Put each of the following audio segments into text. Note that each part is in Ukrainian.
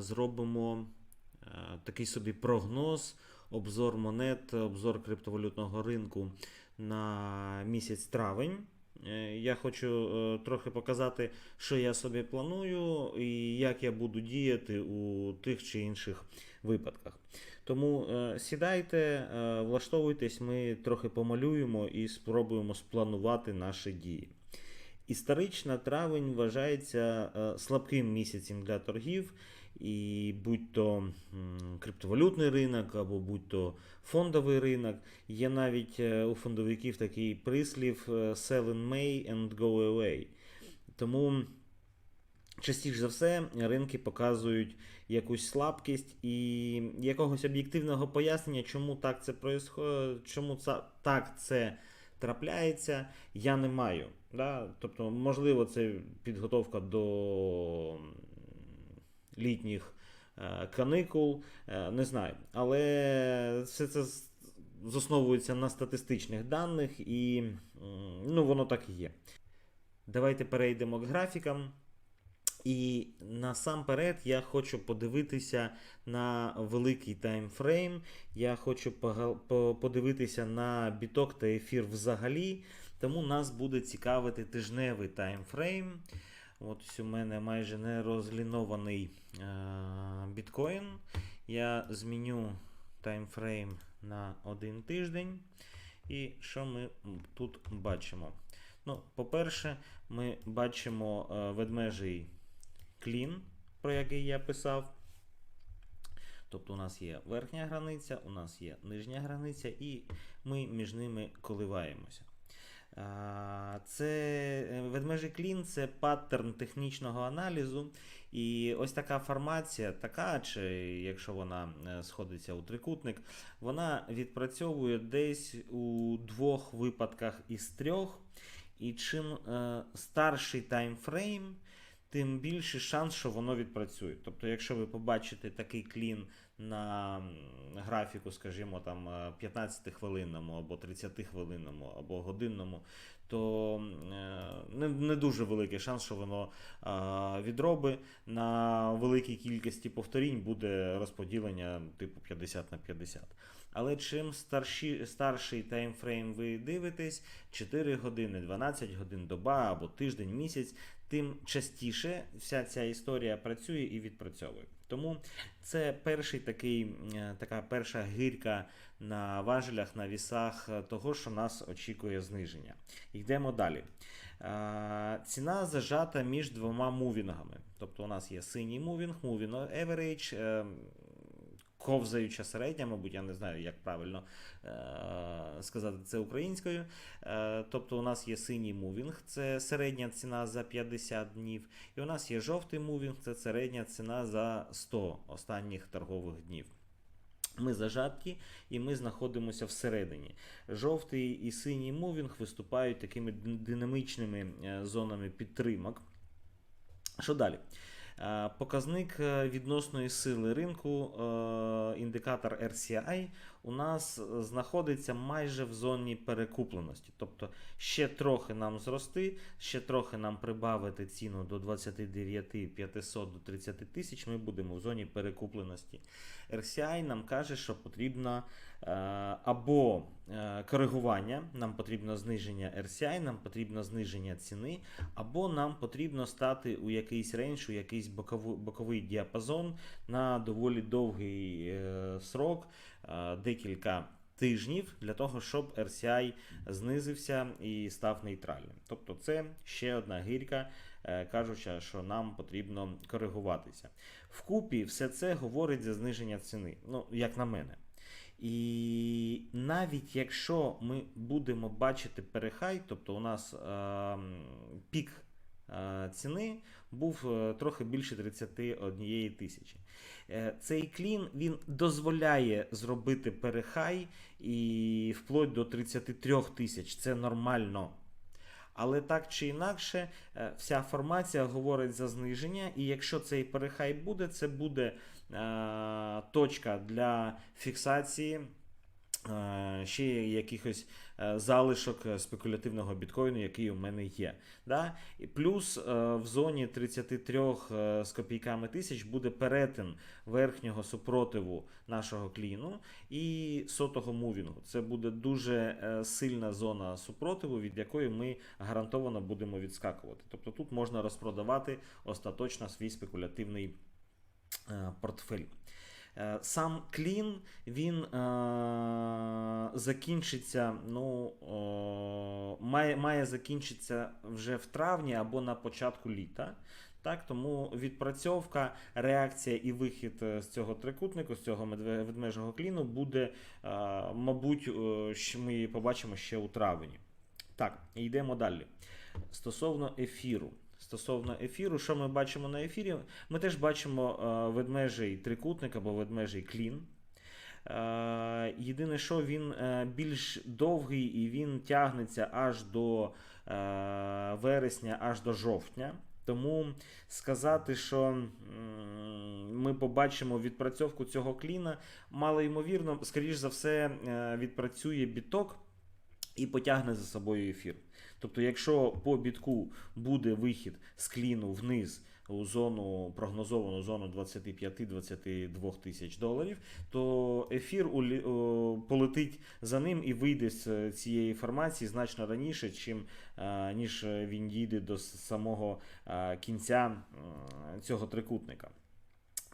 зробимо е, такий собі прогноз, обзор монет, обзор криптовалютного ринку на місяць травень. Е, Я хочу е, трохи показати, що я собі планую і як я буду діяти у тих чи інших випадках. Тому сідайте, влаштовуйтесь, ми трохи помалюємо і спробуємо спланувати наші дії. Історично травень вважається слабким місяцем для торгів, і будь то криптовалютний ринок або будь то фондовий ринок. Є навіть е, у фондовиків такий прислів е, sell in May and go away. Тому частіше за все ринки показують якусь слабкість і якогось об'єктивного пояснення, чому так це происхо- чому це, так це трапляється, я не маю. Да? Тобто, можливо, це підготовка до літніх е, каникул, е, не знаю. Але все це засновується на статистичних даних, і ну, воно так і є. Давайте перейдемо к графікам. І насамперед я хочу подивитися на великий таймфрейм. Я хочу подивитися на біток та ефір взагалі. Тому нас буде цікавити тижневий таймфрейм. От у мене майже не розлінований е- біткоін. Я зміню таймфрейм на один тиждень. І що ми тут бачимо? Ну, по-перше, ми бачимо е, ведмежий клін, про який я писав. Тобто у нас є верхня границя, у нас є нижня границя, і ми між ними коливаємося. Це е, ведмежий клін це паттерн технічного аналізу. І ось така формація, така, чи якщо вона е, сходиться у трикутник, вона відпрацьовує десь у двох випадках із трьох. І чим е, старший таймфрейм, тим більший шанс, що воно відпрацює. Тобто, якщо ви побачите такий клін на графіку, скажімо, там е, 15-хвилинному або 30-хвилинному або годинному, то е, не, не дуже великий шанс, що воно е, відроби. На великій кількості повторінь буде розподілення типу 50 на 50. Але чим старші, старший таймфрейм ви дивитесь, 4 години, 12 годин, доба або тиждень, місяць, тим частіше вся ця історія працює і відпрацьовує. Тому це перший такий, е, така перша гирка на важелях, на вісах е, того, що нас очікує зниження. Йдемо далі. Е, Ціна зажата між двома мувінгами. Тобто у нас є синій мувінг, мувінг average, е, ковзаюча середня, мабуть, я не знаю, як правильно е, сказати це українською. Е, тобто у нас є синій мувінг, це середня ціна за 50 днів. І у нас є жовтий мувінг, це середня ціна за 100 останніх торгових днів. Ми зажаткі і ми знаходимося всередині. Жовтий і синій мувінг виступають такими динамічними е, зонами підтримок. Що далі? Е, Показник е, відносної сили ринку, е, індикатор RCI, у нас е, знаходиться майже в зоні перекупленості. Тобто ще трохи нам зрости, ще трохи нам прибавити ціну до 29 500 до 30 тисяч, ми будемо в зоні перекупленості. RCI нам каже, що потрібно е, або е, коригування, нам потрібно зниження RCI, нам потрібно зниження ціни, або нам потрібно стати у якийсь рейндж, у якийсь боковий, діапазон на доволі довгий срок, декілька тижнів, для того, щоб RCI знизився і став нейтральним. Тобто це ще одна гірка, е, кажучи, що нам потрібно коригуватися. Вкупі все це говорить за зниження ціни, ну, як на мене. І навіть якщо ми будемо бачити перехай, тобто у нас е, пік е, ціни був е, трохи більше 31 тисячі. Е, цей клін він дозволяє зробити перехай і вплоть до 33 тисяч. Це нормально. Але так чи інакше, е, вся формація говорить за зниження, і якщо цей перехай буде, це буде е, точка для фіксації е, ще якихось е, залишок е, спекулятивного біткоїну, який у мене є. Да? І плюс е, в зоні 33 е, з копійками тисяч буде перетин верхнього супротиву нашого кліну і сотого мувінгу. Це буде дуже е, сильна зона супротиву, від якої ми гарантовано будемо відскакувати. Тобто тут можна розпродавати остаточно свій спекулятивний е, портфель. Е, Сам клін він е, закінчиться, ну, має, має закінчитися вже в травні або на початку літа. Так, тому відпрацьовка, реакція і вихід е, з цього трикутнику, з цього ведмежого кліну буде, мабуть, ми побачимо ще у травні. Так, йдемо далі. Стосовно ефіру. Стосовно ефіру, що ми бачимо на ефірі? Ми теж бачимо е, ведмежий трикутник або ведмежий клін. Е, єдине, що він е, більш довгий і він тягнеться аж до вересня, аж до жовтня. Тому сказати, що ми побачимо відпрацьовку цього кліна, мало ймовірно, скоріш за все, відпрацює біток і потягне за собою ефір. Тобто, якщо по бітку буде вихід з кліну вниз у зону прогнозовану зону 25-22 тисяч доларів, то ефір полетить за ним і вийде з цієї формації значно раніше, чим, е, ніж він дійде до самого е, кінця е, цього трикутника.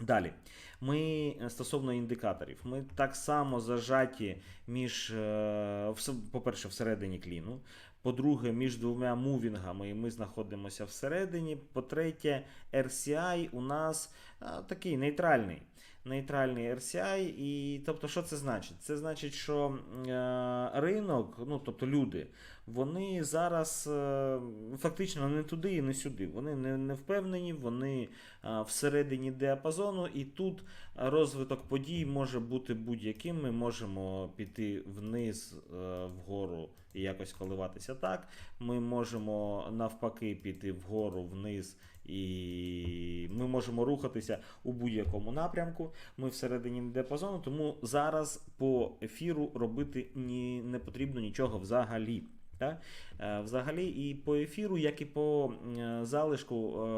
Далі, ми е, стосовно індикаторів, ми так само зажаті між, е, по-перше, всередині кліну. По-друге, між двома мувінгами ми знаходимося всередині. По-третє, RCI у нас а, такий нейтральний. Нейтральний RCI, і тобто, що це значить? Це значить, що е, ринок, ну тобто люди, вони зараз е, фактично не туди і не сюди. Вони не, не впевнені, вони е, всередині діапазону, і тут розвиток подій може бути будь-яким. Ми можемо піти вниз, е, вгору і якось коливатися так. Ми можемо навпаки піти вгору, вниз, і ми можемо рухатися у будь-якому напрямку. Ми всередині діапазону, тому зараз по ефіру робити ні, не потрібно нічого взагалі. Так? Е, Взагалі, і по ефіру, як і по залишку е,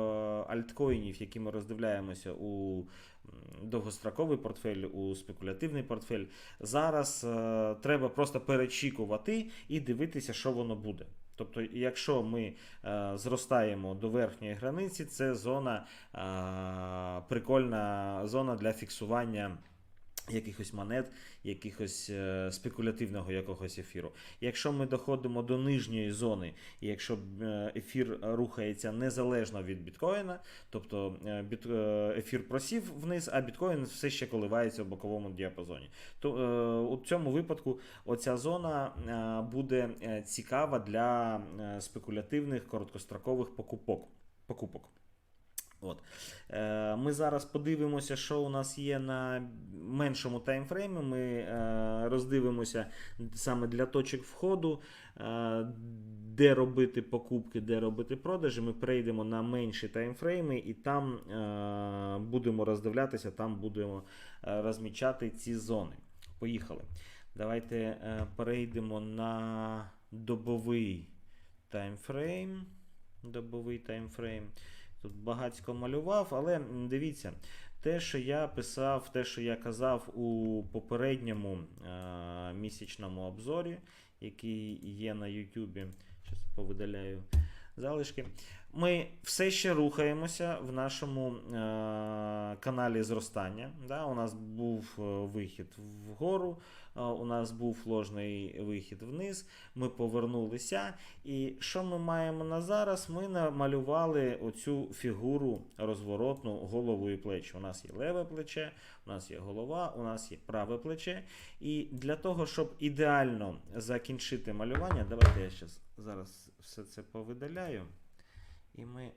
альткоїнів, які ми роздивляємося у довгостроковий портфель, у спекулятивний портфель, зараз е, треба просто перечікувати і дивитися, що воно буде. Тобто, якщо ми е, зростаємо до верхньої границі, це зона е, прикольна зона для фіксування якихось монет, якихось е, спекулятивного якогось ефіру. Якщо ми доходимо до нижньої зони, і якщо е, ефір рухається незалежно від біткоїна, тобто е, ефір просів вниз, а біткоін все ще коливається в боковому діапазоні, то у цьому випадку оця зона буде цікава для спекулятивних короткострокових покупок. покупок. От. Е, Ми зараз подивимося, що у нас є на меншому таймфреймі. Ми е, роздивимося саме для точок входу, е, де робити покупки, де робити продажі. Ми перейдемо на менші таймфрейми і там е, будемо роздивлятися, там будемо е, розмічати ці зони. Поїхали. Давайте е, перейдемо на добовий таймфрейм. Добовий таймфрейм. Тут багатько малював, але дивіться, те, що я писав, те, що я казав у попередньому е- місячному обзорі, який є на Ютубі. Зараз повидаляю залишки. Ми все ще рухаємося в нашому е- каналі зростання. Да? У нас був е, вихід вгору, е, у нас був ложний вихід вниз. Ми повернулися. І що ми маємо на зараз? Ми намалювали оцю фігуру розворотну голову і плечі. У нас є леве плече, у нас є голова, у нас є праве плече. І для того, щоб ідеально закінчити малювання, давайте я зараз все це повидаляю. І ми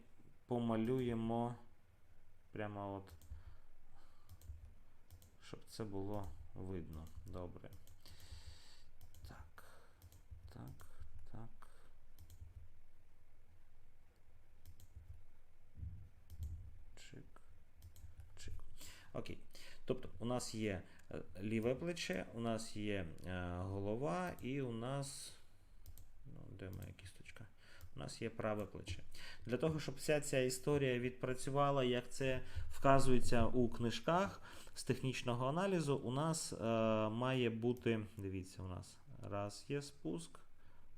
помалюємо прямо от, щоб це було видно. Добре. Так. Так, так. Чик. Чик. Окей. Тобто у нас є е, ліве плече, у нас є е, голова, і у нас. Ну, де моя кісточка? У нас є праве плече. Для того, щоб вся ця історія відпрацювала, як це вказується у книжках з технічного аналізу, у нас е, має бути. Дивіться, у нас раз є спуск,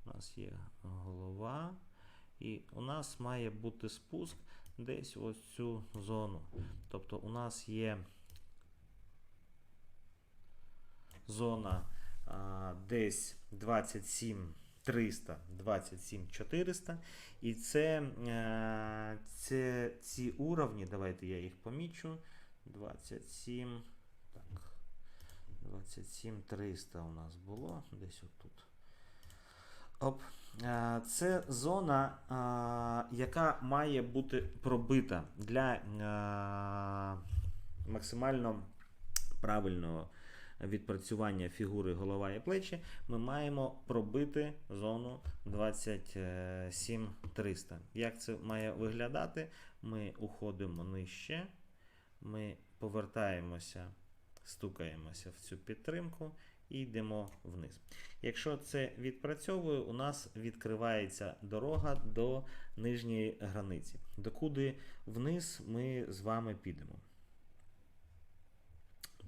у нас є голова, і у нас має бути спуск десь ось цю зону. Тобто у нас є зона а, десь 27 300, 27 400. І це, е, це ці уровні, давайте я їх помічу. 27, так, 27 300 у нас було, десь отут. Оп. Е, Це зона, е, яка має бути пробита для максимально правильного відпрацювання фігури голова і плечі. Ми маємо пробити зону 27 300. Як це має виглядати? Ми уходимо нижче, ми повертаємося, стукаємося в цю підтримку і йдемо вниз. Якщо це відпрацьовує, у нас відкривається дорога до нижньої границі. Докуди вниз ми з вами підемо.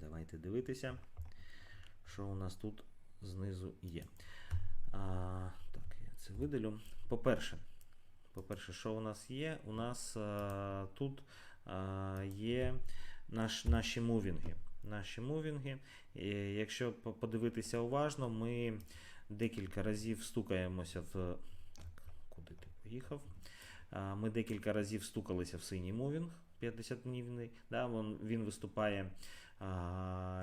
Давайте дивитися, що у нас тут знизу є. А, так, я це видалю. По-перше, по-перше, що у нас є? У нас а, тут а, є наш, наші мувінги. Наші мувінги. І якщо подивитися уважно, ми декілька разів стукаємося в. Так, куди ти поїхав? А, Ми декілька разів стукалися в синій мувінг 50-днівний. Да, він, він виступає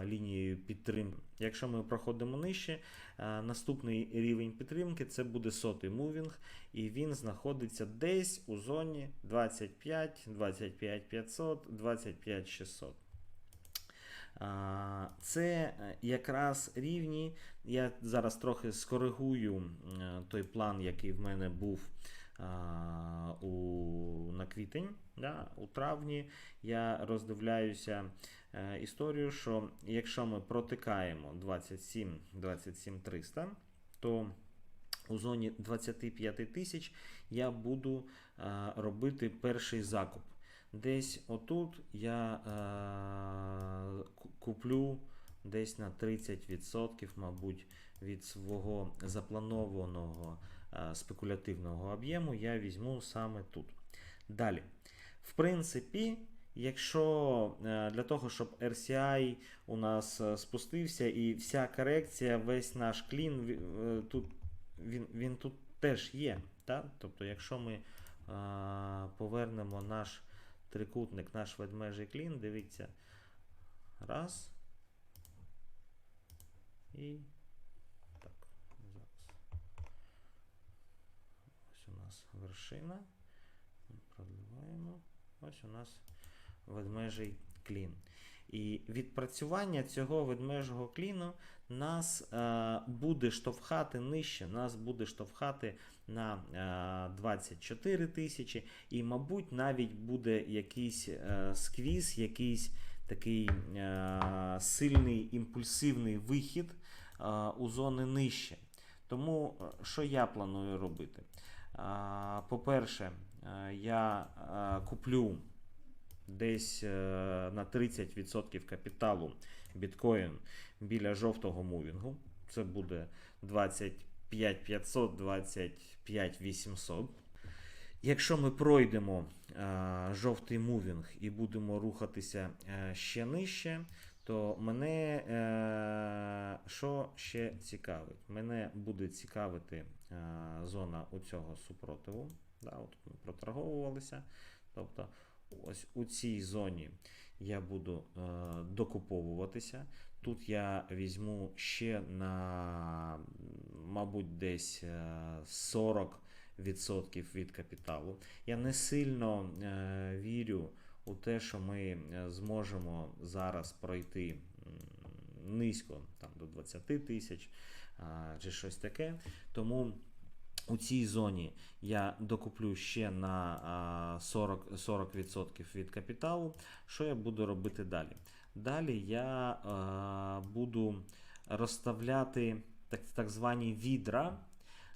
лінією підтримки. Якщо ми проходимо нижче, наступний рівень підтримки це буде сотий мувінг, і він знаходиться десь у зоні 25, 25 500, 25 600. Це е, якраз рівні. Я зараз трохи скоригую той план, який в мене був у, на квітень. Да? У травні я роздивляюся історію, що якщо ми протикаємо 27 27 300, то у зоні 25 тисяч я буду е, робити перший закуп. Десь отут я е, куплю десь на 30%, мабуть, від свого запланованого е, спекулятивного об'єму я візьму саме тут. Далі. В принципі, якщо е, для того, щоб RCI у нас е, спустився і вся корекція, весь наш клін е, тут, він, він тут теж є. Так? Тобто, якщо ми повернемо наш трикутник, наш ведмежий клін, дивіться. Раз. І так, зараз. Ось у нас вершина. Ми продливаємо. Ось у нас ведмежий клін. І відпрацювання цього ведмежого кліну нас е, буде штовхати нижче, нас буде штовхати на е, 24 тисячі, і, мабуть, навіть буде якийсь е, сквіз, якийсь такий е, сильний імпульсивний вихід е, у зони нижче. Тому е, що я планую робити? Е, По-перше, е, я е, куплю десь е, на 30% капіталу біткоін біля жовтого мувінгу. Це буде 25 500, 25 800. Якщо ми пройдемо е, жовтий мувінг і будемо рухатися е, ще нижче, то мене е, що ще цікавить? Мене буде цікавити е, зона у цього супротиву. Да, от ми проторговувалися. Тобто, ось у цій зоні я буду е, докуповуватися. Тут я візьму ще на, мабуть, десь е, 40% від капіталу. Я не сильно е, вірю у те, що ми е, зможемо зараз пройти низько там, до 20 тисяч чи щось таке. Тому у цій зоні я докуплю ще на 40%, 40% від капіталу. Що я буду робити далі? Далі я е, буду розставляти так, так звані відра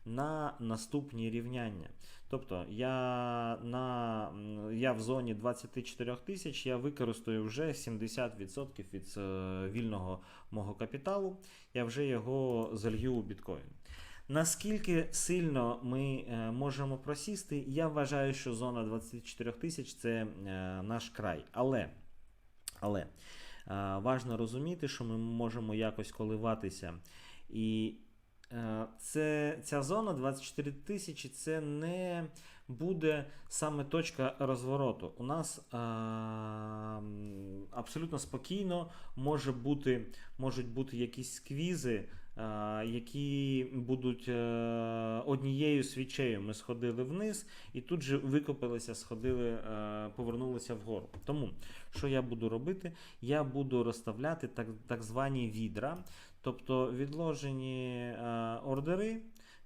на наступні рівняння. Тобто я, на, я в зоні 24 тисяч я використаю вже 70% від е, вільного мого капіталу, я вже його залью у біткоін. Наскільки сильно ми е, можемо просісти, я вважаю, що зона 24 тисяч це е, наш край. Але, але е, важно розуміти, що ми можемо якось коливатися. І це, ця зона 24 тисячі це не буде саме точка розвороту. У нас м, абсолютно спокійно може бути, можуть бути якісь сквізи, які будуть е, однією свічею. Ми сходили вниз і тут же викопалися, сходили, е, повернулися вгору. Тому що я буду робити? Я буду розставляти так, так звані відра, тобто відложені е, ордери.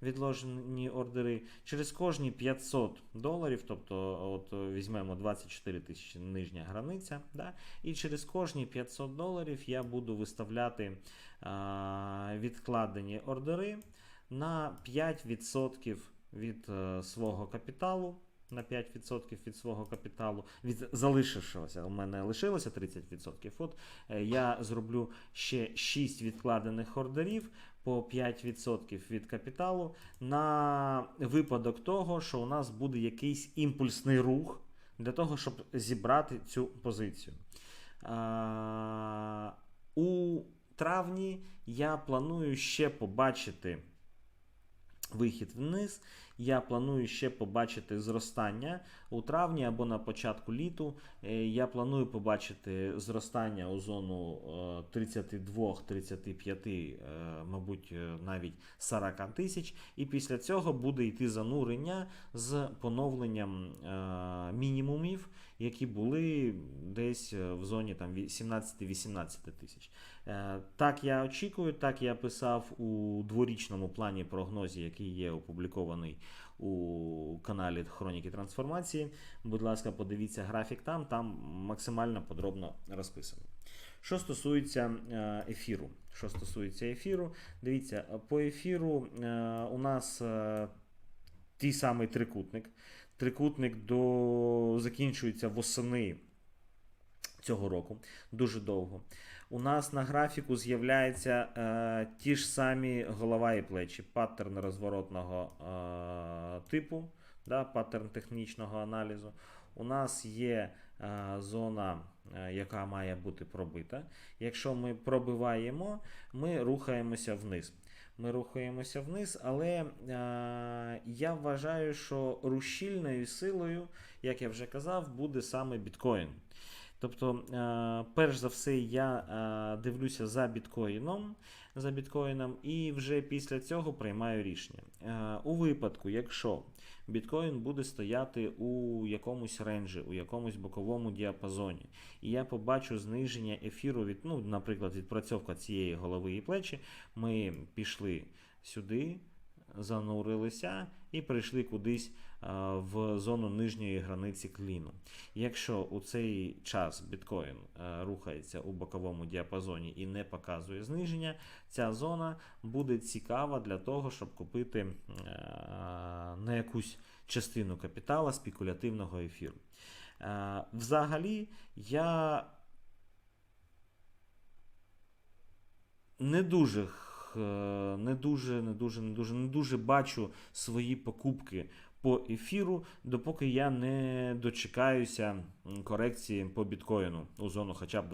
Відложені ордери через кожні 500 доларів, тобто от е, візьмемо 24 тисячі нижня границя, да, і через кожні 500 доларів я буду виставляти а, відкладені ордери на 5% від е, свого капіталу. На 5% від свого капіталу, від залишившогося, у мене лишилося 30%. От е, я зроблю ще 6 відкладених ордерів по 5% від капіталу на випадок того, що у нас буде якийсь імпульсний рух для того, щоб зібрати цю позицію. У травні я планую ще побачити вихід вниз. Я планую ще побачити зростання у травні або на початку літу. Е, Я планую побачити зростання у зону е, 32-35, е, мабуть, е, навіть 40 тисяч. І після цього буде йти занурення з поновленням мінімумів, які були десь в зоні там, 17-18 тисяч. Е, Так я очікую, так я писав у дворічному плані прогнозі, який є опублікований у каналі Хроніки трансформації. Будь ласка, подивіться графік там, там максимально подробно розписано. Що стосується е, ефіру, що стосується ефіру, дивіться, по ефіру е, у нас той самий трикутник. Трикутник до закінчується восени цього року, дуже довго. У нас на графіку з'являються е, ті ж самі голова і плечі, паттерн розворотного е, типу, да, паттерн технічного аналізу. У нас є е, зона, е, яка має бути пробита. Якщо ми пробиваємо, ми рухаємося вниз. Ми рухаємося вниз, але е, я вважаю, що рушільною силою, як я вже казав, буде саме біткоін. Тобто, е, перш за все, я е, дивлюся за біткоїном, за біткоїном, і вже після цього приймаю рішення. Е, у випадку, якщо біткоін буде стояти у якомусь ренджі, у якомусь боковому діапазоні, і я побачу зниження ефіру від, ну, наприклад, відпрацьовка цієї голови і плечі, ми пішли сюди, занурилися і прийшли кудись е, в зону нижньої границі кліну. Якщо у цей час біткоін е, рухається у боковому діапазоні і не показує зниження, ця зона буде цікава для того, щоб купити е, на якусь частину капітала спекулятивного ефіру. Взагалі, я не дуже не дуже, не дуже, не дуже, не дуже бачу свої покупки по ефіру, допоки я не дочекаюся корекції по біткоїну у зону хоча б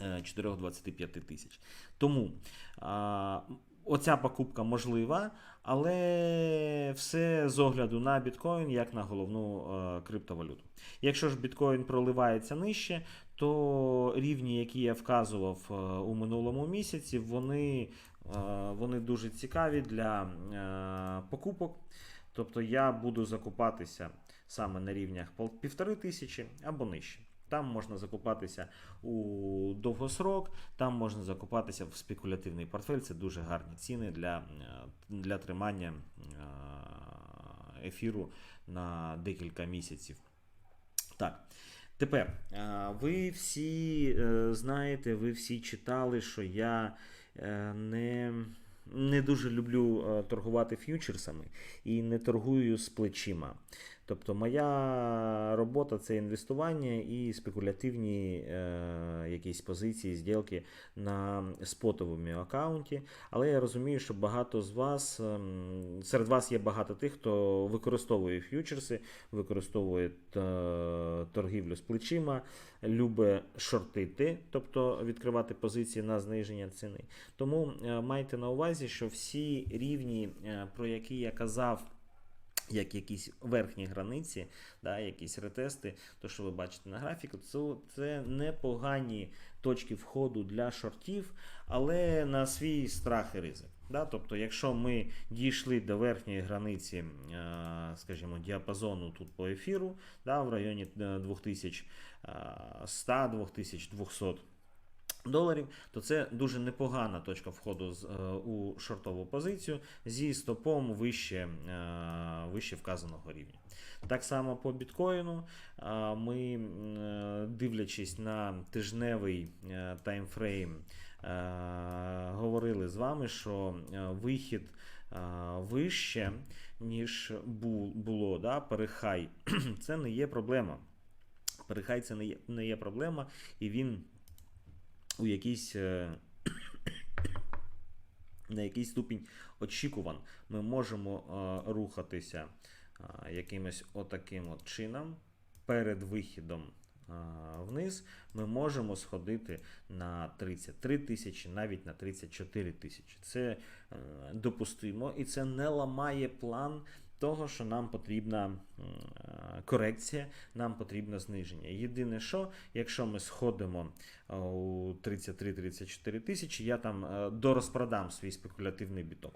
24-25 тисяч. Тому а, оця покупка можлива, але все з огляду на біткоін як на головну е, криптовалюту. Якщо ж біткоін проливається нижче, то рівні, які я вказував е, у минулому місяці, вони, е, вони дуже цікаві для е, покупок. Тобто я буду закупатися саме на рівнях пол- півтори тисячі або нижче. Там можна закупатися у довгосрок, там можна закупатися в спекулятивний портфель. Це дуже гарні ціни для, для тримання ефіру на декілька місяців. Так. Тепер, ви всі е, знаєте, ви всі читали, що я е, не, не дуже люблю е, торгувати ф'ючерсами і не торгую з плечима. Тобто, моя робота це інвестування і спекулятивні е, якісь позиції, зділки на спотовому аккаунті. Але я розумію, що багато з вас, ем, серед вас є багато тих, хто використовує ф'ючерси, використовує е, торгівлю з плечима, любить шортити, тобто відкривати позиції на зниження ціни. Тому е, майте на увазі, що всі рівні, е, про які я казав. Як якісь верхні границі, да, якісь ретести, то що ви бачите на графіку, це, це непогані точки входу для шортів, але на свій страх і ризик. Да? Тобто, якщо ми дійшли до верхньої границі, е, скажімо, діапазону тут по ефіру, да, в районі е, 2100-2200 доларів, то це дуже непогана точка входу з, е, у шортову позицію зі стопом вище, е, вище вказаного рівня. Так само по біткоїну ми, е, дивлячись на тижневий таймфрейм, говорили з вами, що вихід вище, ніж бу- було, да, перехай, це не є проблема. Перехай це не є, не є проблема, і він у якийсь. е, На якийсь ступінь очікуван, ми можемо е, рухатися е, якимось отаким от чином перед вихідом вниз. Ми можемо сходити на 33 тисячі, навіть на 34 тисячі. Це допустимо і це не ламає план того, що нам потрібна е, корекція, нам потрібно зниження. Єдине, що якщо ми сходимо е, у 33-34 тисячі, я там е, дорозпродам свій спекулятивний біток.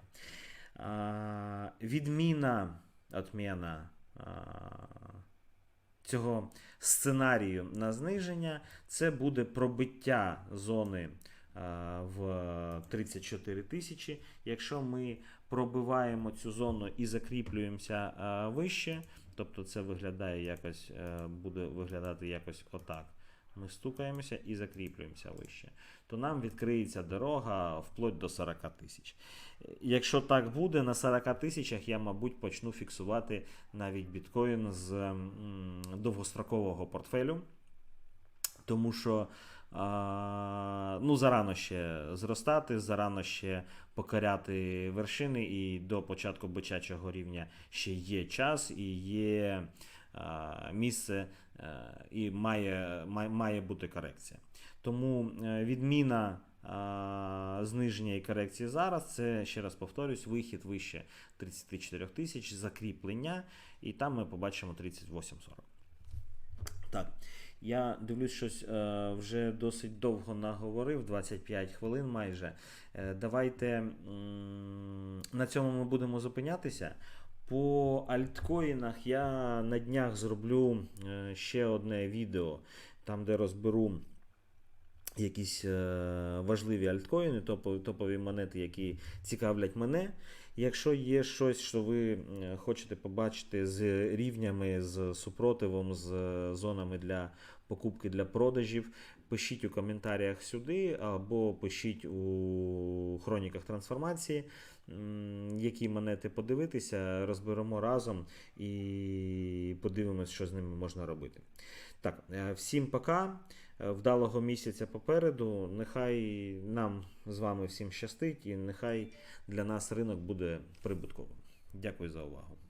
Відміна отміна цього сценарію на зниження це буде пробиття зони в 34 тисячі. Якщо ми пробиваємо цю зону і закріплюємося вище, тобто це виглядає якось, е, буде виглядати якось отак. Ми стукаємося і закріплюємося вище, то нам відкриється дорога вплоть до 40 тисяч. Якщо так буде, на 40 тисячах я, мабуть, почну фіксувати навіть біткоін з довгострокового портфелю, тому що ну, зарано ще зростати, зарано ще покоряти вершини, і до початку бичачого рівня ще є час і є місце, е, і має, має, бути корекція. Тому е, відміна зниження і корекції зараз це ще раз повторюсь, вихід вище 34 тисяч, закріплення, і там ми побачимо 38-40. Так, я дивлюсь, щось е, вже досить довго наговорив, 25 хвилин майже. Е, давайте на цьому ми будемо зупинятися. По альткоїнах я на днях зроблю е, ще одне відео, там де розберу якісь важливі альткоїни, топові монети, які цікавлять мене. Якщо є щось, що ви хочете побачити з рівнями, з супротивом, з е, зонами для покупки для продажів, пишіть у коментарях сюди або пишіть у хроніках трансформації, які монети подивитися, розберемо разом і подивимось, що з ними можна робити. Так, е, всім пока. Е, Вдалого місяця попереду. Нехай нам з вами всім щастить, і нехай для нас ринок буде прибутковим. Дякую за увагу.